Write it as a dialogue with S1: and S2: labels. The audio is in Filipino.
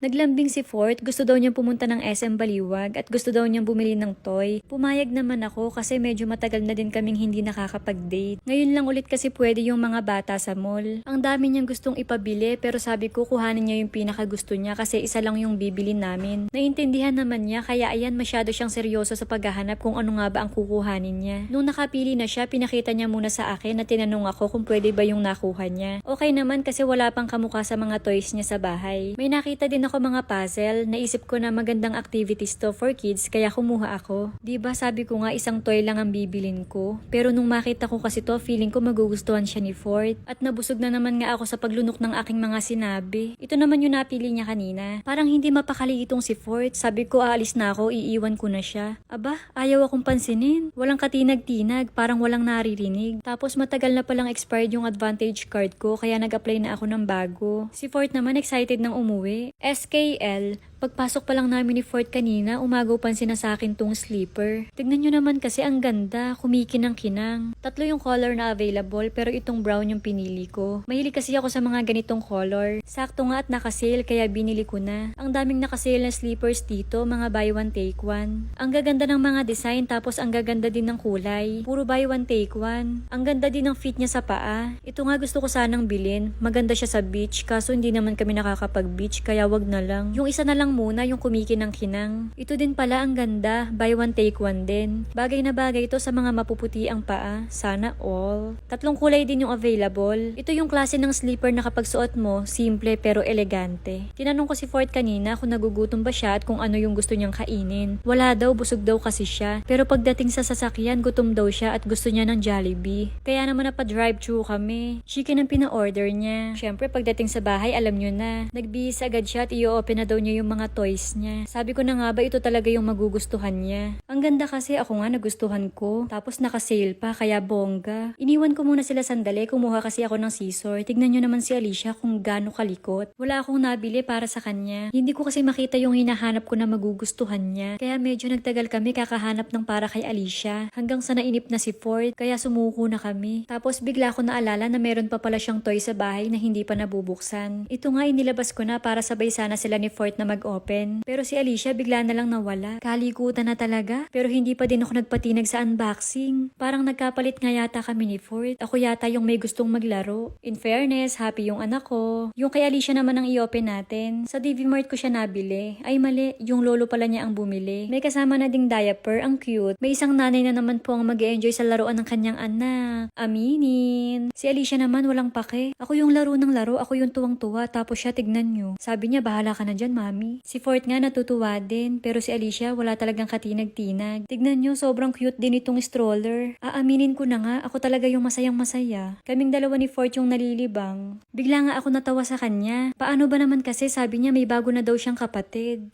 S1: Naglambing si Fort, gusto daw niyang pumunta ng SM Baliwag at gusto daw niyang bumili ng toy. Pumayag naman ako kasi medyo matagal na din kaming hindi nakakapag-date. Ngayon lang ulit kasi pwede yung mga bata sa mall. Ang dami niyang gustong ipabili pero sabi ko kuhanin niya yung pinaka gusto niya kasi isa lang yung bibili namin. Naiintindihan naman niya kaya ayan masyado siyang seryoso sa paghahanap kung ano nga ba ang kukuhanin niya. Nung nakapili na siya, pinakita niya muna sa akin na tinanong ako kung pwede ba yung nakuha niya. Okay naman kasi wala pang kamukha sa mga toys niya sa bahay. May nakita din ako mga puzzle, naisip ko na magandang activities to for kids kaya kumuha ako. ba sabi ko nga isang toy lang ang bibilin ko. Pero nung makita ko kasi to, feeling ko magugustuhan siya ni Ford. At nabusog na naman nga ako sa paglunok ng aking mga sinabi. Ito naman yung napili niya kanina. Parang hindi mapakali itong si Ford. Sabi ko aalis na ako, iiwan ko na siya. Aba, ayaw akong pansinin. Walang katinag-tinag, parang walang naririnig. Tapos matagal na palang expired yung advantage card ko kaya nag-apply na ako ng bago. Si Ford naman excited nang umuwi. SKL, Pagpasok pa lang namin ni Ford kanina, umagaw pansin na sa akin tong sleeper. Tignan nyo naman kasi ang ganda, kumikinang kinang. Tatlo yung color na available pero itong brown yung pinili ko. Mahilig kasi ako sa mga ganitong color. Sakto nga at nakasale kaya binili ko na. Ang daming nakasale na sleepers dito, mga buy one take one. Ang gaganda ng mga design tapos ang gaganda din ng kulay. Puro buy one take one. Ang ganda din ng fit niya sa paa. Ito nga gusto ko sanang bilhin. Maganda siya sa beach kaso hindi naman kami nakakapag-beach kaya wag na lang. Yung isa na lang muna yung kumikinang kinang. Ito din pala ang ganda, buy one take one din. Bagay na bagay ito sa mga mapuputi ang paa. Sana all. Tatlong kulay din yung available. Ito yung klase ng sleeper na kapag suot mo, simple pero elegante. Tinanong ko si Ford kanina kung nagugutom ba siya at kung ano yung gusto niyang kainin. Wala daw, busog daw kasi siya. Pero pagdating sa sasakyan, gutom daw siya at gusto niya ng Jollibee. Kaya naman napa-drive-thru kami. Chicken ang pina-order niya. Siyempre, pagdating sa bahay, alam niyo na. Nagbihis agad siya at i-open na daw niya yung mga toys niya. Sabi ko na nga ba ito talaga yung magugustuhan niya. Ang ganda kasi ako nga nagustuhan ko. Tapos naka-sale pa kaya bongga. Iniwan ko muna sila sandali. Kumuha kasi ako ng scissor. Tignan nyo naman si Alicia kung gaano kalikot. Wala akong nabili para sa kanya. Hindi ko kasi makita yung hinahanap ko na magugustuhan niya. Kaya medyo nagtagal kami kakahanap ng para kay Alicia. Hanggang sa nainip na si Ford. Kaya sumuko na kami. Tapos bigla ko naalala na meron pa pala siyang toy sa bahay na hindi pa nabubuksan. Ito nga inilabas ko na para sabay sana sila ni Ford na mag-open. Pero si Alicia bigla na lang nawala. Kalikutan na talaga. Pero hindi pa din ako nagpatinag sa unboxing. Parang nagkapalit nga yata kami ni Ford. Ako yata yung may gustong maglaro. In fairness, happy yung anak ko. Yung kay Alicia naman ang i-open natin. Sa DV Mart ko siya nabili. Ay mali, yung lolo pala niya ang bumili. May kasama na ding diaper, ang cute. May isang nanay na naman po ang mag enjoy sa laruan ng kanyang anak. Aminin. Si Alicia naman walang pake. Ako yung laro ng laro, ako yung tuwang-tuwa. Tapos siya tignan nyo. Sabi niya, bahala ka na dyan, mami. Si Fort nga natutuwa din, pero si Alicia wala talagang katinag-tinag. Tignan nyo, sobrang cute din itong stroller. Aaminin ko na nga, ako talaga yung masayang masaya. Kaming dalawa ni Fort yung nalilibang. Bigla nga ako natawa sa kanya. Paano ba naman kasi sabi niya may bago na daw siyang kapatid.